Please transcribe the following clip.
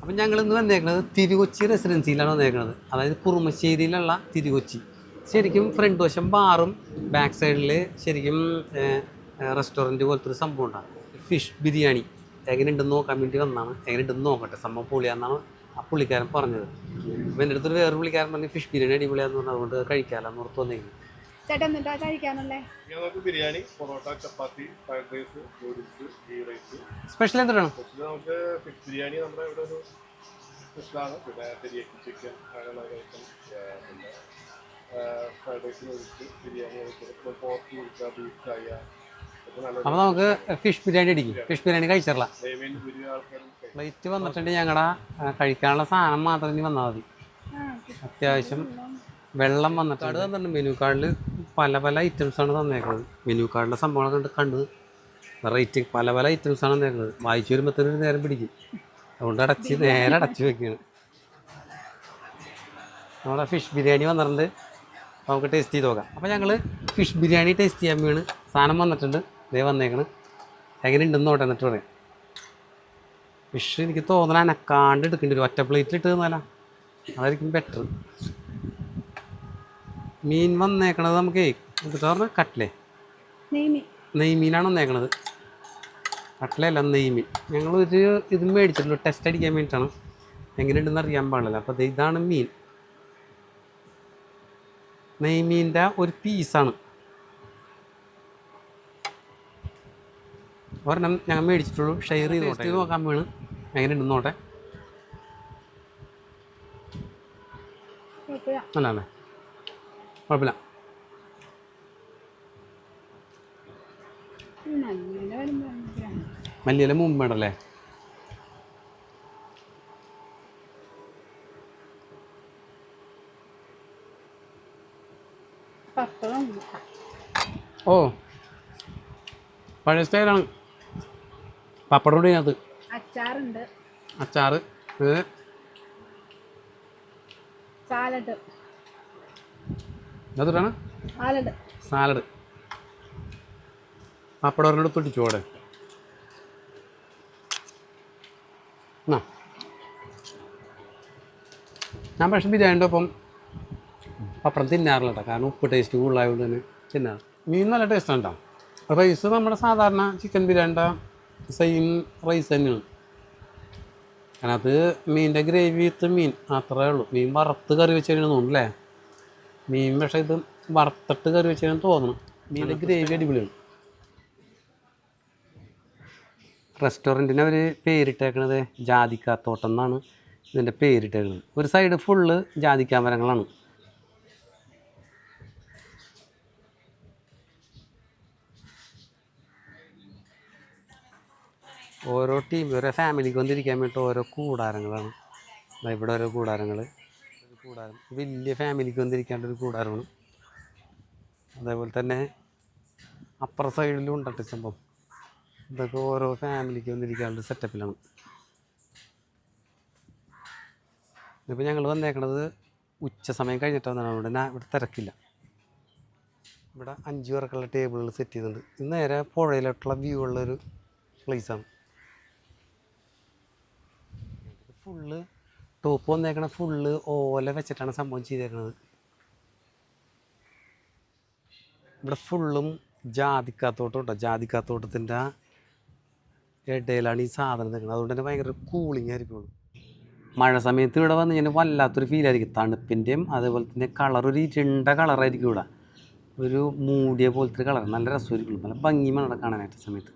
അപ്പം ഞങ്ങൾ ഇന്ന് വന്നേക്കുന്നത് തിരുകൊച്ചി റെസിഡൻസിയിലാണ് വന്നേക്കുന്നത് അതായത് കുറുമശ്ശേരിയിലുള്ള തിരുകൊച്ചി. ശരിക്കും ഫ്രണ്ട് വശം ബാറും ബാക്ക് സൈഡിൽ ശരിക്കും റെസ്റ്റോറന്റ് പോലത്തെ ഒരു സംഭവം ഉണ്ടാകും ഫിഷ് ബിരിയാണി. എങ്ങനെ ഉണ്ടെന്ന് നോക്കാൻ വേണ്ടി വന്നതാണ്. എങ്ങനെയുണ്ടെന്ന് നോക്കട്ടെ. സംഭവം പൊളിയാന്നാണ് ആ പുള്ളിക്കാരൻ പറഞ്ഞത്. അപ്പം എന്റെ അടുത്തൊരു വേറെ പുള്ളിക്കാരൻ പറഞ്ഞ് ഫിഷ് ബിരിയാണി അടിപൊളിയാന്ന് പറഞ്ഞു. അതുകൊണ്ട് കഴിക്കാമല്ലോ എന്ന് ഓർത്ത് വന്നേക്കുന്നത് ചേട്ടാ എന്താ കഴിക്കാനുള്ളേ ഞങ്ങൾക്ക് biryani porotta chapati fried rice noodles ghee rice special എന്താണ് സ്പെഷ്യൽ നമുക്ക് ഫിഷ് ബിരിയാണി നമ്മുടെ ഇവിടെ ഒരു സ്പെഷ്യലാണ് പിന്നെ തെരിയക്കി ചിക്കൻ അങ്ങനെയുള്ള ഐറ്റം പിന്നെ fried rice noodles biryani item pork കുടിക്കുക ബീഫ് ഫ്രൈ അപ്പൊ അപ്പോൾ നമുക്ക് ഫിഷ് ബിരിയാണി അടിക്കും. ഫിഷ് ബിരിയാണി കഴിച്ചിട്ടില്ല. കഴിക്കും. പ്ലേറ്റ് വന്നിട്ടുണ്ട് ഞങ്ങളുടെ കഴിക്കാനുള്ള സാധനം മാത്രം ഇനി വന്നാൽ മതി. അത്യാവശ്യം വെള്ളം വന്നിട്ട് കാർഡ് മെനു കാർഡിൽ പല പല ഐറ്റംസാണ് തന്നേക്കുന്നത് മെനു കാർഡിലെ സംഭവങ്ങളൊക്കെ കണ്ട് കണ്ട്. റേറ്റ് പല പല ഐറ്റംസാണ് തന്നേക്കുന്നത് വായിച്ചു വരുമ്പോഴത്തേനും നേരം പിടിക്കും. അതുകൊണ്ട് അടച്ച് നേരെ അടച്ചു വെക്കുകയാണ് നമ്മുടെ ഫിഷ് ബിരിയാണി വന്നിട്ടുണ്ട്. അപ്പോൾ നമുക്ക് ടേസ്റ്റ് ചെയ്ത് നോക്കാം. അപ്പോൾ ഞങ്ങൾ ഫിഷ് ബിരിയാണി ടേസ്റ്റ് ചെയ്യാൻ വീണ് സാധനം വന്നിട്ടുണ്ട്. ഇതേ വന്നേക്കണ്. എങ്ങനെയുണ്ടെന്ന് നോട്ടെ എന്നിട്ട് പറയാം. ഫിഷ് എനിക്ക് തോന്നണ അനക്കാണ്ട് എടുക്കേണ്ടി വരും. ഒറ്റ പ്ലേറ്റിൽ ഇട്ട് തന്നാല. അതായിരിക്കും ബെറ്റർ മീൻ വന്നേക്കണത് നമുക്ക് എന്നിട്ട് പറഞ്ഞാൽ കട്ട്ലേ. നെയ്മി നെയ്മീനാണ് വന്നേക്കണത്. കട്ട്ലല്ല നെയ്മീൻ. ഒരു ഇത് മേടിച്ചിട്ടുള്ളൂ ടെസ്റ്റ് അടിക്കാൻ വേണ്ടിയിട്ടാണ്. എങ്ങനെയുണ്ടെന്ന് അറിയാൻ പാടില്ല. അപ്പോൾ ദേ ഇതാണ് മീൻ. നെയ്മീന്റെ ഒരു പീസാണ്. ഒരെണ്ണം ഞങ്ങൾ മേടിച്ചിട്ടുള്ളൂ. ഷെയർ ചെയ്ത് ടേസ്റ്റ് ചെയ്ത് നോക്കാൻ വീണ് എങ്ങനെയുണ്ടെന്ന് നോട്ടെ. അല്ലേ കുഴപ്പമില്ല. മല്ലിയില മുമ്പ് വേണമല്ലേ ഓ പഴയ സ്റ്റൈലാണ്. പപ്പടം കൂടി അത് അച്ചാറുണ്ട്. അച്ചാറ് സാലഡ്. അതൊരാണ് സാലഡ്. പപ്പടം ഒരെണ്ണം തൊട്ട് ചോടെ എന്നാ. ഞാൻ പക്ഷേ ബിരിയാണിന്റെ ഒപ്പം പപ്പടം തിന്നാറില്ല കേട്ടോ കാരണം ഉപ്പ് ടേസ്റ്റ് കൂടുതലായതുകൊണ്ട് തന്നെ തിന്നാറ്. മീൻ നല്ല ടേസ്റ്റാണ് കേട്ടോ റൈസ് നമ്മുടെ സാധാരണ ചിക്കൻ ബിരിയാണിന്റെ സെയിം റൈസ് തന്നെയാണ്. അതിനകത്ത് മീനിന്റെ ഗ്രേവി വിത്ത് മീൻ. അത്രേ ഉള്ളൂ. മീൻ വറുത്ത് കറി വെച്ചാൽ തോന്നുന്നു അല്ലേ? മീൻ പക്ഷേ ഇത് വറുത്തിട്ട് കറി വെച്ചാൽ തോന്നണം മീനിന്റെ ഗ്രേവി അടിപൊളിയാണ്. റെസ്റ്റോറന്റിന് അവർ പേരിട്ടേക്കണത് ജാതിക്കാത്തോട്ടം എന്നാണ് ഇതിന്റെ പേരിട്ടേക്കുന്നത് ഒരു സൈഡ് ഫുള്ള് ജാതിക്കാ മരങ്ങളാണ്. ഓരോ ടീം ഓരോ ഫാമിലിക്ക് വന്നിരിക്കാൻ വേണ്ടിയിട്ട് ഓരോ കൂടാരങ്ങളാണ്. ഇവിടെ ഓരോ കൂടാരങ്ങൾ കൂടാരം. വലിയ ഫാമിലിക്ക് വന്നിരിക്കേണ്ട ഒരു കൂടാരമാണ്. അതേപോലെ തന്നെ അപ്പുറ സൈഡിലും ഉണ്ടട്ടെ സംഭവം. ഇതൊക്കെ ഓരോ ഫാമിലിക്ക് വന്നിരിക്കാനുള്ള സെറ്റപ്പിലാണ് ഇപ്പോൾ ഞങ്ങൾ വന്നേക്കണത് ഉച്ച സമയം കഴിഞ്ഞിട്ട് വന്നാണ്. ഇവിടെ നാ- ഇവിടെ തിരക്കില്ല. ഇവിടെ അഞ്ച് പേർക്കുള്ള ടേബിളുകൾ സെറ്റ് ചെയ്തിട്ടുണ്ട്. ഇത് നേരെ പുഴയിലോട്ടുള്ള വ്യൂ ഉള്ളൊരു പ്ലേസാണ് ഫുള്ള് ടോപ്പ് വന്നേക്കണ ഫുള്ള് ഓല വെച്ചിട്ടാണ് സംഭവം ചെയ്തേക്കണത്. ഇവിടെ ഫുള്ളും ജാതിക്കാത്തോട്ടം കേട്ടോ ജാതിക്കാത്തോട്ടത്തിന്റെ ഇടയിലാണ് ഈ സാധനം നിൽക്കുന്നത്. അതുകൊണ്ട് തന്നെ ഭയങ്കര കൂളിംഗ് ആയിരിക്കും മഴ സമയത്ത് ഇവിടെ വന്ന് കഴിഞ്ഞാൽ വല്ലാത്തൊരു ഫീൽ ആയിരിക്കും. തണുപ്പിന്റെയും അതേപോലെ തന്നെ കളർ ഒരു ഇരുണ്ട കളറായിരിക്കും ഇവിടെ. ഒരു മൂടിയ പോലത്തെ കളർ നല്ല രസമായിരിക്കും. നല്ല ഭംഗിയുമാണ് ഇവിടെ കാണാനായിട്ട് സമയത്ത്.